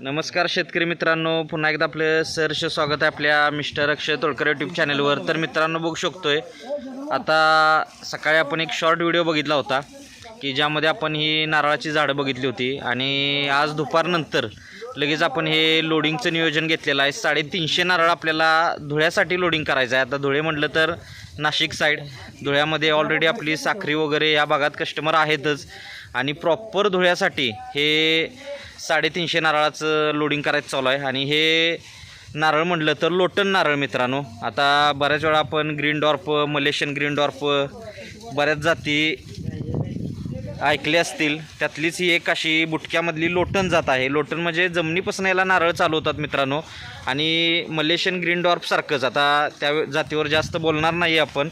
नमस्कार शेतकरी मित्रांनो पुन्हा एकदा आपलं सहर्ष स्वागत आहे आपल्या मिस्टर अक्षय तोडकर यूट्यूब चॅनलवर तर मित्रांनो बघू शकतोय आता सकाळी आपण एक शॉर्ट व्हिडिओ बघितला होता की ज्यामध्ये आपण ही नारळाची झाडं बघितली होती. आणि आज दुपारनंतर लगेच आपण हे लोडिंगचं नियोजन घेतलेलं आहे. साडेतीनशे नारळ आपल्याला धुळ्यासाठी लोडिंग करायचं आहे. आता धुळे म्हटलं तर नाशिक साईड धुळ्यामध्ये ऑलरेडी आपली साखरी वगैरे या भागात कस्टमर आहेतच. आणि प्रॉपर धुळ्यासाठी हे साडेतीनशे नारळाचं लोडिंग करायचं चालू आहे. आणि हे नारळ म्हटलं तर लोटन नारळ मित्रांनो. आता बऱ्याच वेळा आपण green dorp Malaysian green dorp बऱ्याच जाती ऐकले असतील. त्यातलीच ही एक अशी बुटक्यामधली लोटन जात आहे. लोटन म्हणजे जमिनीपासून याला नारळ चालवतात मित्रांनो. आणि मलेशियन ग्रीन डॉर्पसारखंच आता त्या जातीवर जास्त बोलणार नाही आपण.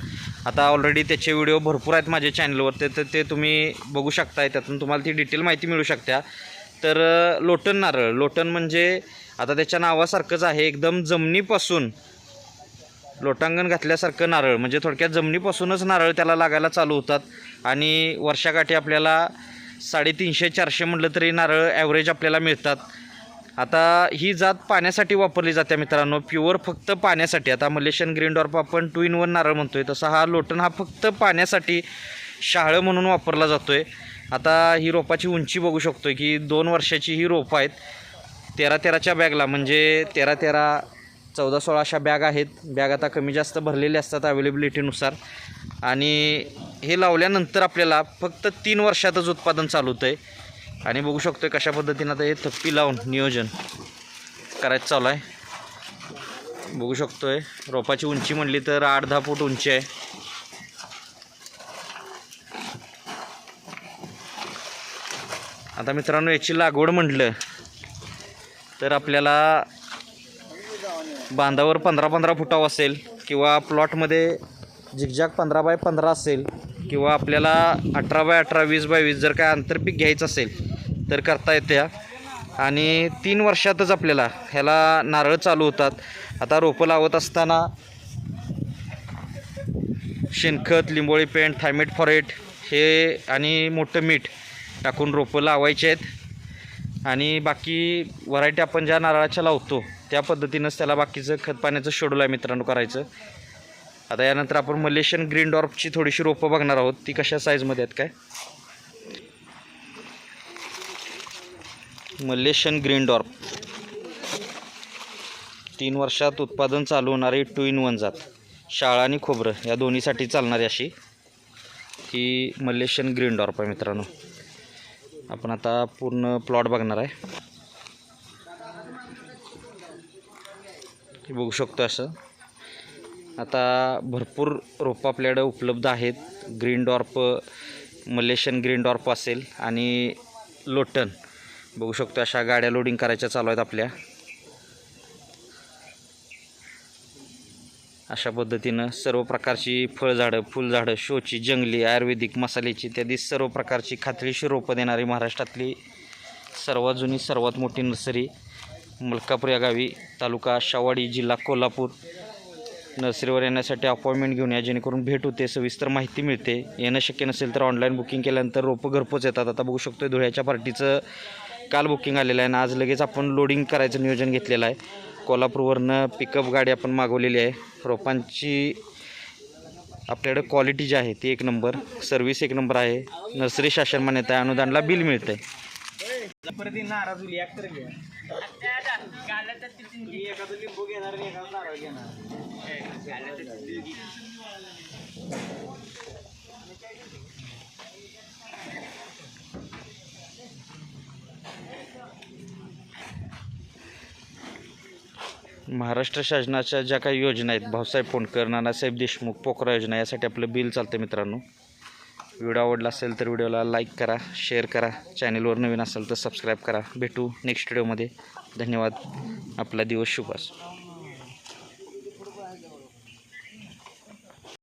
आता ऑलरेडी त्याचे व्हिडिओ भरपूर आहेत माझ्या चॅनलवर ते तर ते तुम्ही बघू शकताय. त्यातून तुम्हाला ती डिटेल माहिती मिळू शकत्या. तर लोटण लोटन नारळ. लोटन म्हणजे आता त्याच्या नावासारखंच आहे. एकदम जमिनीपासून लोटांगण घातल्यासारखं नारळ. म्हणजे थोडक्यात जमिनीपासूनच नारळ त्याला लागायला चालू होतात. आणि वर्षाकाठी आपल्याला साडेतीनशे चारशे म्हटलं तरी नारळ ॲव्हरेज आपल्याला मिळतात. आता ही जात पाण्यासाठी वापरली जाते मित्रांनो. प्युअर फक्त पाण्यासाठी. आता मलेशियन ग्रीन डॉर्प आपण टू इन वन नारळ म्हणतो आहे तसा हा लोटन हा फक्त पाण्यासाठी शाळं म्हणून वापरला जातो आहे आता ही रोपाची उंची बघू शकतो की दोन वर्षाची ही रोपं आहेत. तेरा तेराच्या बॅगला म्हणजे तेरा तेरा चौदा सोळा अशा बॅग आहेत. बॅग आता कमी जास्त भरलेले असतात अवेलेबिलिटीनुसार. आणि हे लावल्यानंतर आपल्याला फक्त तीन वर्षातच उत्पादन चालू होतं आहे आणि बघू शकतो कशा पद्धतीनं आता हे थप्पी लावून नियोजन करायचं चालू आहे. बघू शकतो आहे रोपाची उंची म्हणली तर आठ दहा फूट उंची आहे. आता मित्रांनो याची लागवड म्हटलं तर आपल्याला बांधावर पंधरा पंधरा फुटाव असेल किंवा प्लॉटमध्ये झिकझॅक पंधरा बाय पंधरा असेल किंवा आपल्याला अठरा बाय अठरा वीस बाय वीस जर काय आंतरपीक घ्यायचं असेल तर करता येत्या आणि तीन वर्षातच आपल्याला ह्याला नारळ चालू होतात. आता रोपं लावत असताना शेणखत लिंबोळी पेंट थायमेट फॉरेट हे आणि मोठं मीठ टाकून रोपं लावायचे आहेत. आणि बाकी व्हरायटी आपण ज्या नारळाच्या लावतो त्या पद्धतीनंच त्याला बाकीचं खत पाण्याचं शेड्यूल आहे मित्रांनो करायचं. आता यानंतर आपण मलेशियन ग्रीन डॉर्फची थोडीशी रोपं बघणार आहोत. ती कशा साईजमध्ये आहेत काय? Malaysian green dwarf. तीन वर्षात उत्पादन चालू होणारी टू इन वन जात. शाळा आणि खोबरं या दोन्हीसाठी चालणारी अशी ही मलेशियन ग्रीन डॉर्फ आहे मित्रांनो. आपण आता पूर्ण प्लॉट बघणार आहे. बघू शकतो असं. आता भरपूर रोपं आपल्याकडं उपलब्ध आहेत. Green dwarf Malaysian green dwarf असेल आणि लोटन बघू शकतो अशा गाड्या लोडिंग करायच्या चालू आहेत आपल्या. अशा पद्धतीनं सर्व प्रकारची फळझाडं फुलझाडं शोची जंगली आयुर्वेदिक मसाल्याची इत्यादी सर्व प्रकारची खात्रीशीर रोपं देणारी महाराष्ट्रातली सर्वात जुनी सर्वात मोठी नर्सरी मलकापूर या गावी तालुका शावाडी जिल्हा कोल्हापूर. नर्सरीवर येण्यासाठी अपॉइंटमेंट घेऊन या जेणेकरून भेट होते सविस्तर माहिती मिळते. येणं शक्य नसेल तर ऑनलाईन बुकिंग केल्यानंतर रोपं घरपोच येतात. आता बघू शकतो धुळ्याच्या पार्टीचं काल बुकिंग आलेलं आहे आणि आज लगेच आपण लोडिंग करायचं नियोजन घेतलेलं आहे. कोल्हापूरवरनं पिकअप गाडी आपण मागवलेली आहे. रोपांची आपल्याकडे क्वालिटी जी आहे ती एक नंबर सर्व्हिस एक नंबर आहे. नर्सरी शासन मान्यता आहे अनुदानला बिल मिळतं आहे महाराष्ट्र शासनाच्या ज्या काही योजना आहेत भाऊसाहेब फोंडकर नानासाहेब देशमुख पोखरा योजना यासाठी आपलं बिल चालतं मित्रांनो. व्हिडिओ आवडला असेल तर व्हिडिओला लाईक करा शेअर करा. चॅनेलवर नवीन असेल तर सबस्क्राईब करा. भेटू नेक्स्ट व्हिडिओमध्ये धन्यवाद. आपला दिवस शुभ असो.